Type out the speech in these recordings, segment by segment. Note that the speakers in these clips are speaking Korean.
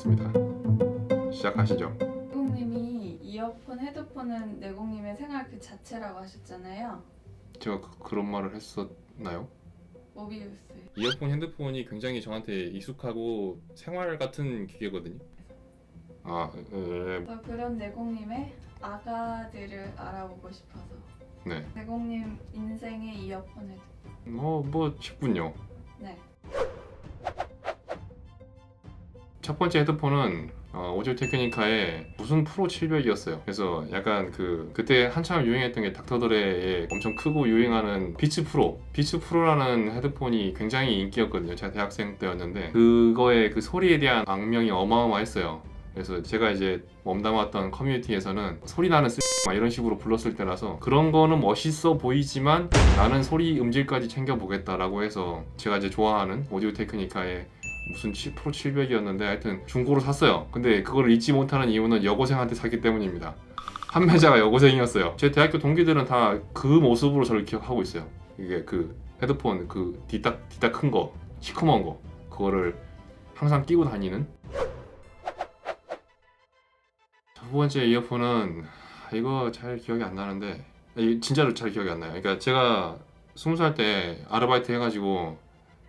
같습니다. 시작하시죠. 내공님이 이어폰, 헤드폰은 내공님의 생활 그 자체라고 하셨잖아요. 제가 그, 그런 말을 했었나요? 모비우스. 이어폰, 핸드폰이 굉장히 저한테 익숙하고 생활 같은 기계거든요. 아, 예, 저 그런 내공님의 아가들을 알아보고 싶어서 네. 내공님 인생의 이어폰, 헤드폰. 뭐, 뭐 쉽군요. 네. 첫 번째 헤드폰은 어, 오디오 테크니카의 무슨 프로 700이었어요. 그래서 약간 그 그때 한참 유행했던 게 닥터드레의 엄청 크고 유행하는 비츠 프로, 비츠 프로라는 헤드폰이 굉장히 인기였거든요. 제가 대학생 때였는데 그거의 그 소리에 대한 악명이 어마어마했어요. 그래서 제가 이제 몸담았던 커뮤니티에서는 소리 나는 쓰막 이런 식으로 불렀을 때라서 그런 거는 멋있어 보이지만 나는 소리 음질까지 챙겨보겠다라고 해서 제가 이제 좋아하는 오디오 테크니카의 무슨 7 프로 700이었는데 하여튼 중고로 샀어요. 근데 그걸 잊지 못하는 이유는 여고생한테 샀기 때문입니다. 판매자가 여고생이었어요. 제 대학교 동기들은 다 그 모습으로 저를 기억하고 있어요. 이게 그 헤드폰 그 뒤딱 뒤딱 큰 거, 시커먼 거 그거를 항상 끼고 다니는. 두 번째 이어폰은 아, 이거 잘 기억이 안 나는데 이 진짜로 잘 기억이 안 나요. 그러니까 제가 스무 살 때 아르바이트 해가지고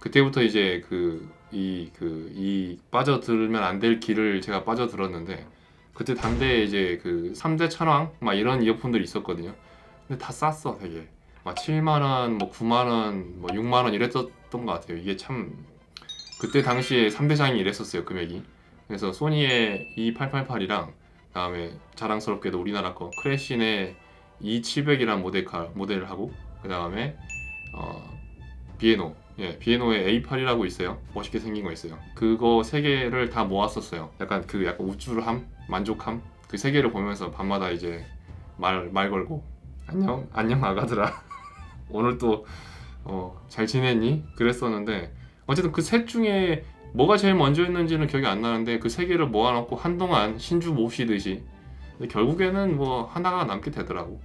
그때부터 이제 그 이 그 이 빠져들면 안 될 길을 제가 빠져들었는데 그때 당대에 이제 그 3대 천왕 막 이런 이어폰들이 있었거든요. 근데 다 쌌어 되게 막 7만 원, 뭐 9만 원, 뭐 6만 원 이랬었던 것 같아요. 이게 참 그때 당시에 3대장이 이랬었어요 금액이. 그래서 소니의 E888이랑 그다음에 자랑스럽게도 우리나라 거 크래신의 E700이라는 모델 카 모델을 하고 그 다음에 어 비에노 예, 비에노의 A8이라고 있어요. 멋있게 생긴 거 있어요. 그거 세 개를 다 모았었어요. 약간 그 약간 우쭐함, 만족함 그 세 개를 보면서 밤마다 이제 말 말 걸고 안녕 안녕 아가들아 오늘 또어잘 지냈니? 그랬었는데 어쨌든 그 셋 중에 뭐가 제일 먼저였는지는 기억이 안 나는데 그 세 개를 모아놓고 한동안 신주 몹시듯이 근데 결국에는 뭐 하나가 남게 되더라고.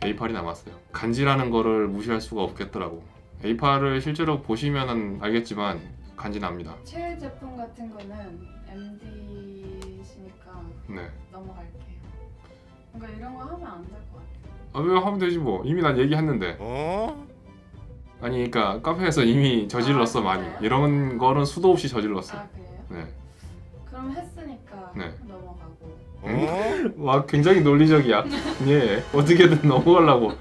A8이 남았어요. 간지라는 거를 무시할 수가 없겠더라고. A8을 실제로 보시면 알겠지만 간지납니다. 최애 제품 같은 거는 MD시니까 네. 넘어갈게요. 그러니까 이런 거 하면 안 될 것 같아요. 아, 왜 하면 되지 뭐. 이미 난 얘기했는데. 아니 그러니까 카페에서 이미 저질렀어 아, 많이. 진짜요? 이런 거는 수도 없이 저질렀어. 아 그래요? 네. 그럼 했으니까 네. 넘어가고. 와 굉장히 논리적이야. 예. 어떻게든 넘어가려고.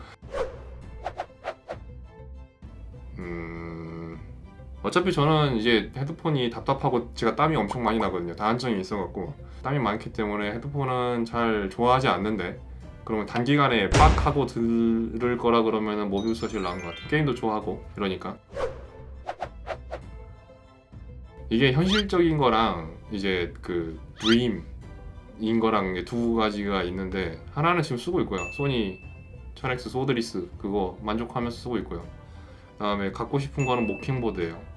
어차피 저는 이제 헤드폰이 답답하고 제가 땀이 엄청 많이 나거든요. 다한증이 있어갖고 땀이 많기 때문에 헤드폰은 잘 좋아하지 않는데 그러면 단기간에 빡 하고 들을 거라 그러면은 모비우스가 제일 나은 것 같아요. 게임도 좋아하고 이러니까. 이게 현실적인 거랑 이제 그 드림인 거랑 두 가지가 있는데 하나는 지금 쓰고 있고요. 소니 1000X 소드리스 그거 만족하면서 쓰고 있고요. 그다음에 갖고 싶은 거는 모킹보드예요.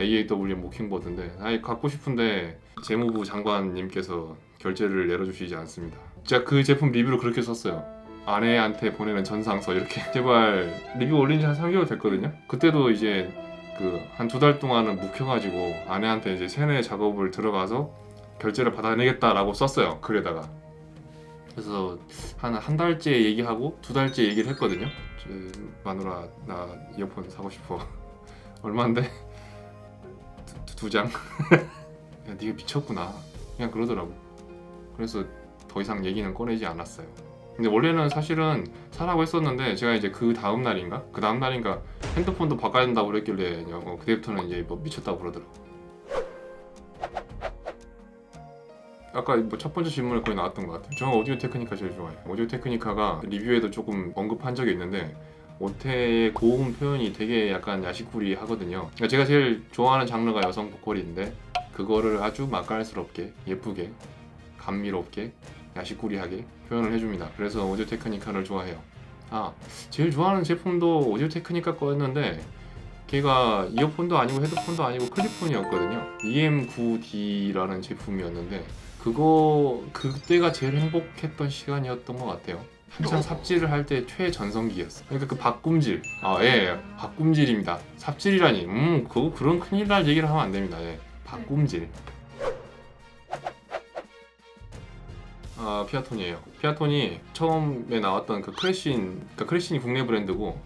AAW 모킹보드인데 아니 갖고 싶은데 재무부 장관님께서 결제를 내려주시지 않습니다. 제가 그 제품 리뷰를 그렇게 썼어요. 아내한테 보내는 전상서 이렇게 제발 리뷰 올린 지 한 3개월 됐거든요. 그때도 이제 그 한 두 달 동안은 묵혀가지고 아내한테 이제 세뇌 작업을 들어가서 결제를 받아내겠다라고 썼어요 글에다가 그래서 한 한 달째 얘기하고 두 달째 얘기를 했거든요. 저, 마누라 나 이어폰 사고 싶어. 얼마인데? 두, 두 장. 야 네가 미쳤구나. 그냥 그러더라고. 그래서 더 이상 얘기는 꺼내지 않았어요. 근데 원래는 사실은 사라고 했었는데 제가 이제 그 다음 날인가 그 다음 날인가 핸드폰도 바꿔야 된다고 그랬길래 어, 그때부터는 이제 뭐 미쳤다고 그러더라고. 아까 뭐 첫 번째 질문에 거의 나왔던 것 같아요. 저는 오디오 테크니카 제일 좋아해요. 오디오 테크니카가 리뷰에도 조금 언급한 적이 있는데 오태의 고음 표현이 되게 약간 야식구리 하거든요. 그러니까 제가 제일 좋아하는 장르가 여성 보컬인데 그거를 아주 맛깔스럽게 예쁘게 감미롭게 야식구리하게 표현을 해줍니다. 그래서 오디오 테크니카를 좋아해요. 아 제일 좋아하는 제품도 오디오 테크니카 거였는데 걔가 이어폰도 아니고 헤드폰도 아니고 클립폰이었거든요. EM9D라는 제품이었는데 그거 그때가 제일 행복했던 시간이었던 것 같아요. 한창 삽질을 할 때 최전성기였어. 그러니까 그 박꿈질. 아, 예, 예. 박꿈질입니다. 삽질이라니. 음, 그거 그런 큰일 날 얘기를 하면 안 됩니다. 예. 박꿈질. 아, 피아톤이에요. 피아톤이 처음에 나왔던 그 크래쉬인, 그 그러니까 크래쉬인이 국내 브랜드고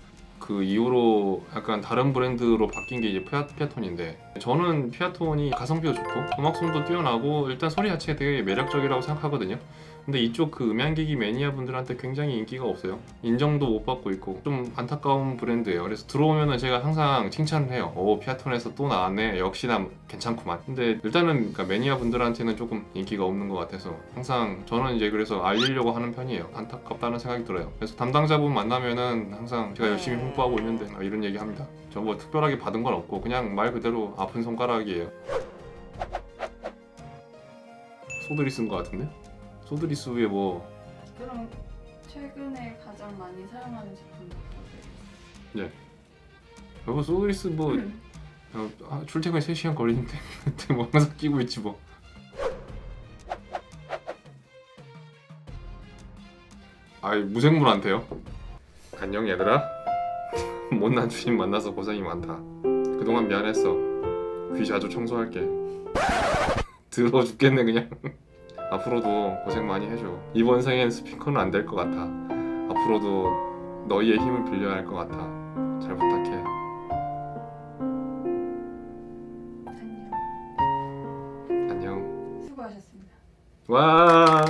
그 이후로 약간 다른 브랜드로 바뀐 게 이제 피아, 피아톤인데 저는 피아톤이 가성비도 좋고 음악성도 뛰어나고 일단 소리 자체가 되게 매력적이라고 생각하거든요. 근데 이쪽 그 음향기기 매니아 분들한테 굉장히 인기가 없어요. 인정도 못 받고 있고 좀 안타까운 브랜드예요. 그래서 들어오면은 제가 항상 칭찬을 해요. 오 피아톤에서 또 나왔네. 역시나 괜찮구만. 근데 일단은 그러니까 매니아 분들한테는 조금 인기가 없는 것 같아서 항상 저는 이제 그래서 알리려고 하는 편이에요. 안타깝다는 생각이 들어요. 그래서 담당자분 만나면은 항상 제가 열심히 홍보하고 있는데 아, 이런 얘기 합니다. 저 뭐 특별하게 받은 건 없고 그냥 말 그대로 아픈 손가락이에요. 쓴것 같은데? 소들이 쓰에 뭐 그럼 최근에 가장 많이 사용하는 제품 어떠세요? 여보 소드리스 뭐 음. 어, 아, 출퇴근 3시간 걸리는데 그때 뭐 항상 끼고 있지 뭐 아이 무생물한테요? 안녕 얘들아 못난 주인 만나서 고생이 많다. 그동안 미안했어. 귀 자주 청소할게. 더러워 죽겠네 그냥. 앞으로도 고생 많이 해줘. 이번 생엔 스피커는 안 될 것 같아. 앞으로도 너희의 힘을 빌려야 할 것 같아. 잘 부탁해. 안녕. 안녕. 수고하셨습니다. 와